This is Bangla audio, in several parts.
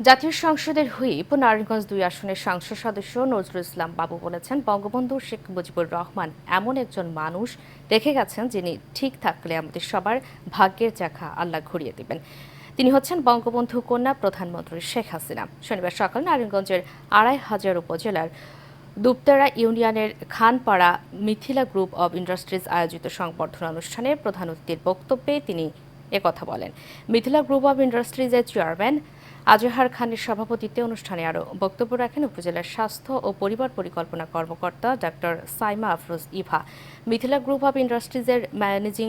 জাতীয় সংসদের হুইপ, নারায়ণগঞ্জ দুই আসনের সংসদ সদস্য নজরুল ইসলাম বাবু বলেছেন, বঙ্গবন্ধু শেখ মুজিবুর রহমান এমন একজন মানুষ দেখে গেছেন যিনি ঠিক থাকলে আমাদের সবার ভাগ্যের চাখা আল্লাহ ঘুরিয়ে দেবেন। তিনি হচ্ছেন বঙ্গবন্ধু কন্যা প্রধানমন্ত্রী শেখ হাসিনা। শনিবার সকাল নারায়ণগঞ্জের আড়াই হাজার উপজেলার দুপতারা ইউনিয়নের Khanpara Mithila group of industries আয়োজিত সংবর্ধনা অনুষ্ঠানে প্রধান অতিথির বক্তব্যে তিনি একথা বলেন। মিথিলা গ্রুপ অব ইন্ডাস্ট্রিজের চেয়ারম্যান আজহার খানের সভাপতিত্বে অনুষ্ঠানে আরও বক্তব্য রাখেন উপজেলার স্বাস্থ্য ও পরিবার পরিকল্পনা কর্মকর্তা doctor Saima Afroz Eva, Mithila group of ইন্ডাস্ট্রিজের managing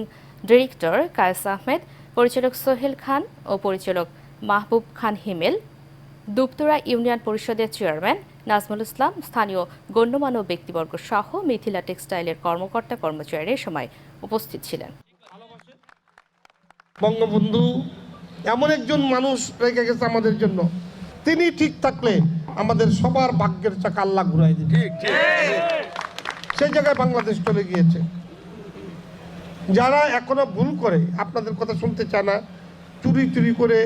director Kayes Ahmed, পরিচালক সোহেল খান ও পরিচালক মাহবুব খান হিমেল, দুপতুরা ইউনিয়ন পরিষদের চেয়ারম্যান নাজমুল ইসলাম, স্থানীয় গণ্যমান্য ব্যক্তিবর্গ সহ মিথিলা টেক্সটাইলের কর্মকর্তা কর্মচারীরা সময় উপস্থিত ছিলেন। বঙ্গবন্ধু এমন একজন মানুষ রেখে গেছে আমাদের জন্য। তিনি ঠিক থাকলে আমাদের সবার ভাগ্যের চাকা আল্লাহ ঘুরাই দিবে সেই জায়গায় বাংলাদেশ চলে গিয়েছে। যারা এখনও ভুল করে আপনাদের কথা শুনতে চায় না চুরি চুরি করে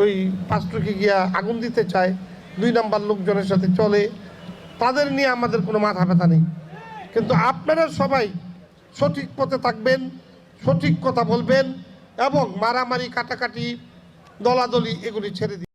ওই পাঁচটুকে গিয়া আগুন দিতে চায় দুই নাম্বার লোকজনের সাথে চলে তাদের নিয়ে আমাদের কোনো মাথা ব্যথা নেই। কিন্তু আপনারা সবাই সঠিক পথে থাকবেন সঠিক কথা বলবেন এবং মারামারি কাটাকাটি দলাদলি এগুলি ছেড়ে দিন